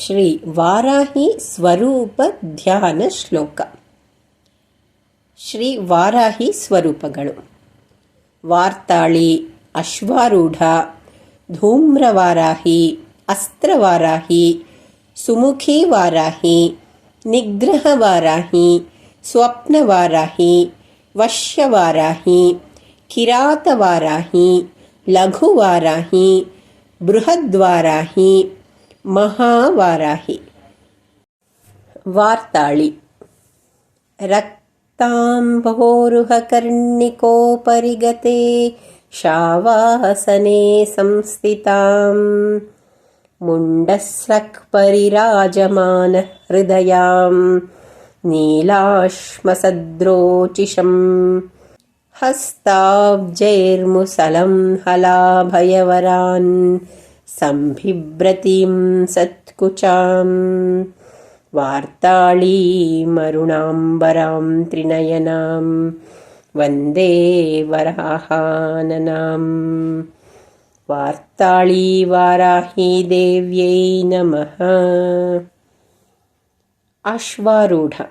ಶ್ರೀ ವಾರಾಹಿ ಸ್ವರೂಪ ಧ್ಯಾನ ಶ್ಲೋಕ ಶ್ರೀ ವಾರಾಹಿ ಸ್ವರೂಪಗಳು ವಾರ್ತಾಳಿ ಅಶ್ವಾರೂಢ ಧೂಮ್ರವಾರಾಹಿ ಅಸ್ತ್ರವಾರಾಹಿ ಸುಮುಖಿ ವಾರಾಹಿ ನಿಗ್ರಹವಾರಾಹಿ ಸ್ವಪ್ನವಾರಾಹಿ ವಶ್ಯವಾರಾಹಿ ಕಿರಾತವಾರಾಹಿ ಲಘುವಾರಾಹಿ ಬೃಹದ್ವಾರಾಹಿ ाहि वार्तालि रक्ताम्भोरुहकर्णिकोपरिगते शावासने संस्थिताम् मुण्डस्रक् परिराजमानहृदयाम् नीलाश्मसद्रोचिषम् हस्ताब्जैर्मुसलम् हलाभयवरान् सम्बिभ्रतीं सत्कुचाम् वार्ताळीमरुणाम्बरां त्रिनयनां वन्दे वराहाननाम् वार्ताळी वाराही देव्यै नमः। अश्वारूढ।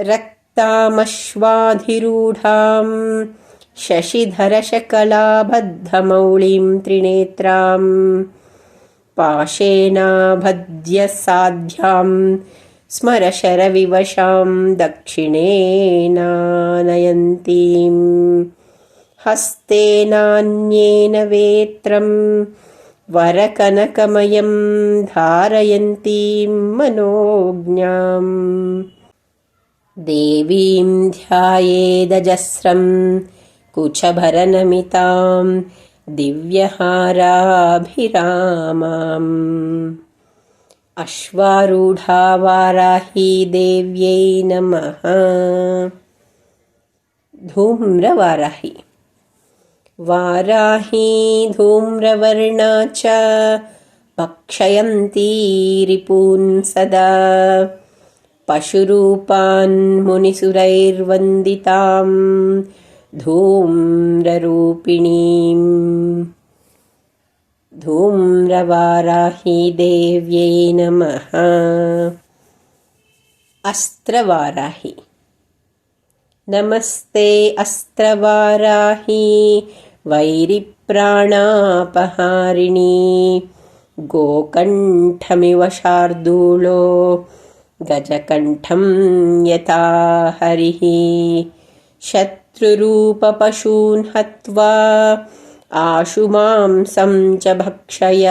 रक्तामश्वाधिरूढां शशिधरशकलाबद्धमौळीं त्रिनेत्राम् पाशेनाभद्यसाध्यां स्मरशरविवशां दक्षिणेनानयन्तीं। हस्तेनान्येन वेत्रं वरकनकमयं धारयन्तीं मनोज्ञाम्। देवीं ध्यायेदजस्रं कुचभरनमितां दिव्यहाराभिरामाम्। अश्वारूढा वाराही देव्यै नमः। धूम्रवाराही। वाराही धूम्रवर्णा च भक्षयन्ती रिपून् सदा। पशुरूपान् मुनिसुरैर्वन्दितां धूम्ररूपिणीम्। धूम्रवाराही देव्यै नमः। अस्त्रवाराही। नमस्ते अस्त्रवाराही वैरिप्राणापहारिणी गोकण्ठमिव शार्दूलो गजकण्ठं यथा हरिः शत्रुरूपपशून् हत्वा आशुमांसं च भक्षय।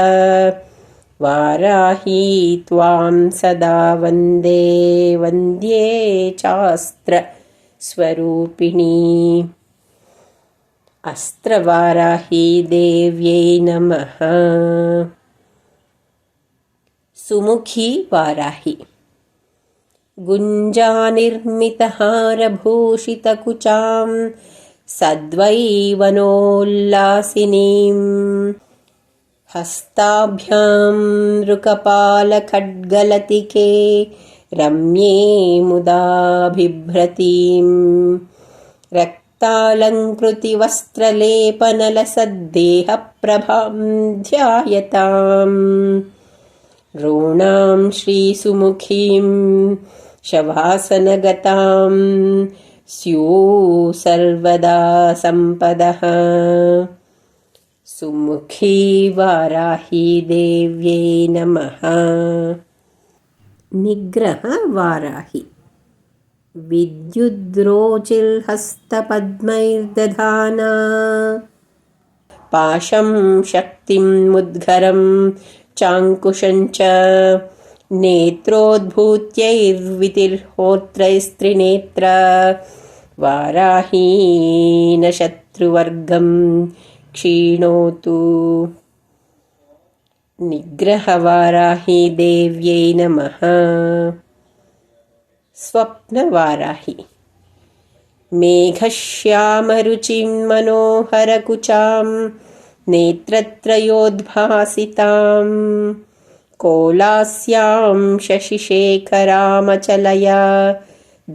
वाराही त्वां सदा वन्दे वन्द्ये चास्त्रस्वरूपिणी अस्त्रवाराही देव्यै नमः। सुमुखी वाराही गुञ्जानिर्मितहारभूषितकुचां सद्वैवनोल्लासिनीम् हस्ताभ्यां नृकपालखड्गलतिके रम्ये मुदाभिभ्रतीं रक्तालङ्कृतिवस्त्रलेपनलसद्देहप्रभां ध्यायताम् ऋणां श्रीसुमुखीं शवासनगतां स्युः सर्वदा सम्पदः। सुमुखी वाराही देव्यै नमः। निग्रहवाराहि विद्युद्रोचिल्हस्तपद्मैर्दधाना। पाशं शक्तिं मुद्गरं चाङ्कुशञ्च नेत्रोद्भूत्यैर्वितिर्होत्रैस्त्रिनेत्र वाराहीनशत्रुवर्गं क्षीणोतु। निग्रहवाराही देव्यै नमः। स्वप्नवाराही। मेघश्यामरुचिं मनोहरकुचां नेत्रत्रयोद्भासितां कोलास्यां शशिशेखरामचलया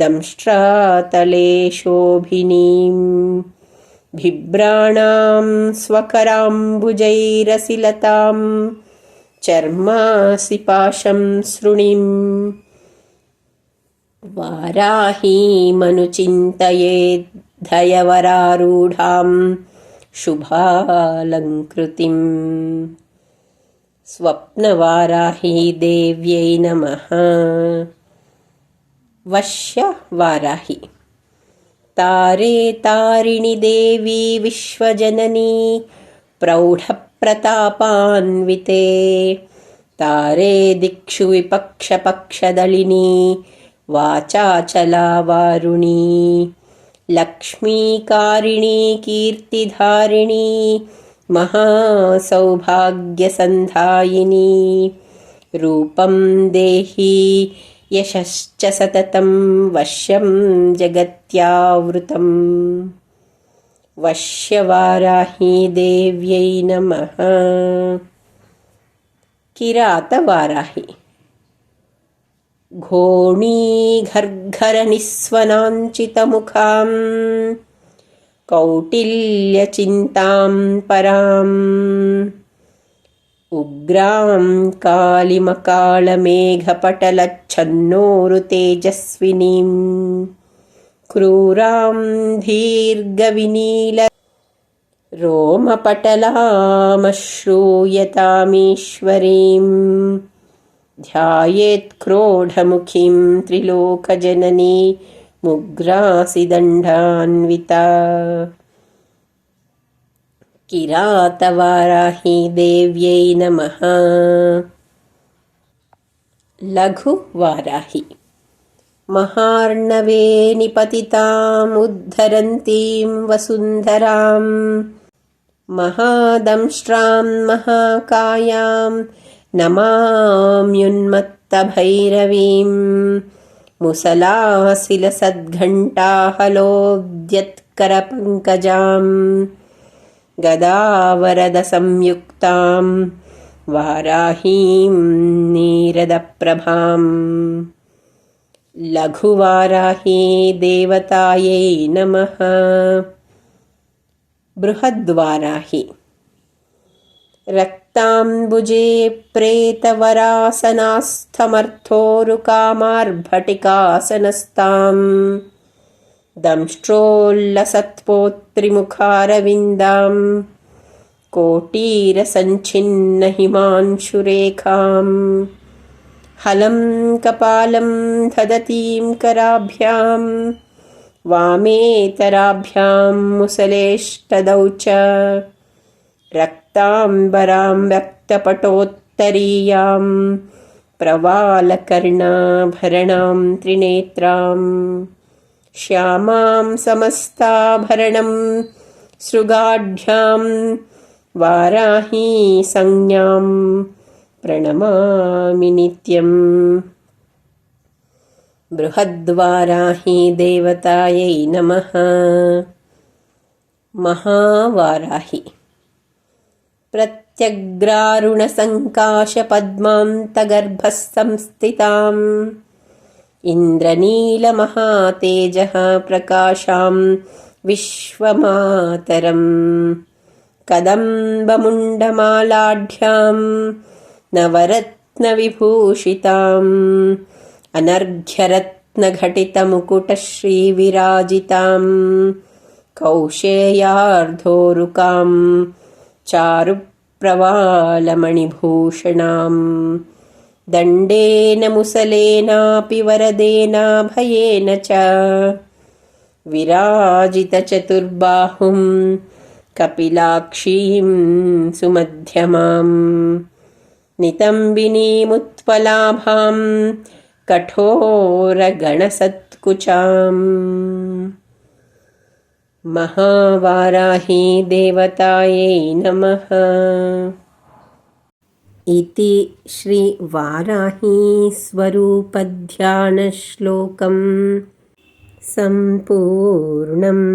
दंष्ट्रातले शोभिनीं बिभ्राणां स्वकराम्बुजैरसिलतां चर्मासि पाशं सृणिम् वाराहीमनुचिन्तयेद्धयवरारूढां शुभालङ्कृतिम् स्वप्नवाराही देव्यै नमः। वश्यवाराहि तारे तारिणि देवी विश्वजननी प्रौढप्रतापान्विते। तारे दिक्षु विपक्षपक्षदलिनी वाचाचलावारुणी। लक्ष्मीकारिणी कीर्तिधारिणी महासौभाग्यसन्धायिनी। रूपं देही यशश्च सततं वश्यं जगत्यावृतम्। वश्यवाराही देव्यै नमः। किरातवाराहि। घोणीघर्घरनिस्वनाञ्चितमुखाम् कौटिल्यचिन्तां पराम्। उग्रां कालिमकालमेघपटलच्छन्नोरुतेजस्विनीं क्रूरां दीर्घविनील रोमपटलामश्रूयतामीश्वरीं ध्यायेत्क्रोढमुखीं त्रिलोकजननी मुग्रासि दण्डान्विता किरातवाराही देव्यै नमः। लघुवाराहि। महार्णवे निपतितामुद्धरन्तीं वसुन्धरां महादंष्ट्रां महाकायां नमाम्युन्मत्तभैरवीं मुसलाशिलसद्घण्टाहलोद्यत्करपङ्कजाम् गदावरदसंयुक्तां वाराहीं नीरदप्रभाम् लघुवाराही देवतायै नमः। बृहद्वाराहि रक्ताम्बुजे प्रेतवरासनास्थमर्थोरुकामार्भटिकासनस्ताम्। दंष्ट्रोल्लसत्पोत्रिमुखारविन्दां कोटीरसञ्छिन्नहिमांशुरेखाम्। हलं कपालं दधतीं कराभ्यां वामेतराभ्यां मुसलेष्टदौ च रक्ताम्बरां रक्तपटोत्तरीयां प्रवालकर्णाभरणां त्रिनेत्राम् श्यामां समस्ताभरणं सृगाढ्यां वाराही संज्ञां प्रणमामि नित्यम्। बृहद्वाराही देवतायै नमः। महावाराहि प्रत्यग्रारुणसङ्काशपद्मान्तगर्भः इन्द्रनीलमहातेजः प्रकाशां विश्वमातरम्। कदम्बमुण्डमालाढ्यां नवरत्नविभूषिताम्। अनर्घ्यरत्नघटितमुकुटश्रीविराजितां कौशेयार्धोरुकां चारुप्रवालमणिभूषणाम्। दण्डेन मुसलेनापि वरदेनाभयेन च। विराजितचतुर्बाहुं कपिलाक्षीं सुमध्यमाम्। नितम्बिनीमुत्पलाभां कठोरगणसत्कुचाम् महावाराही देवतायै नमः। इति श्रीवाराहीस्वरूपध्यानश्लोकं सम्पूर्णम्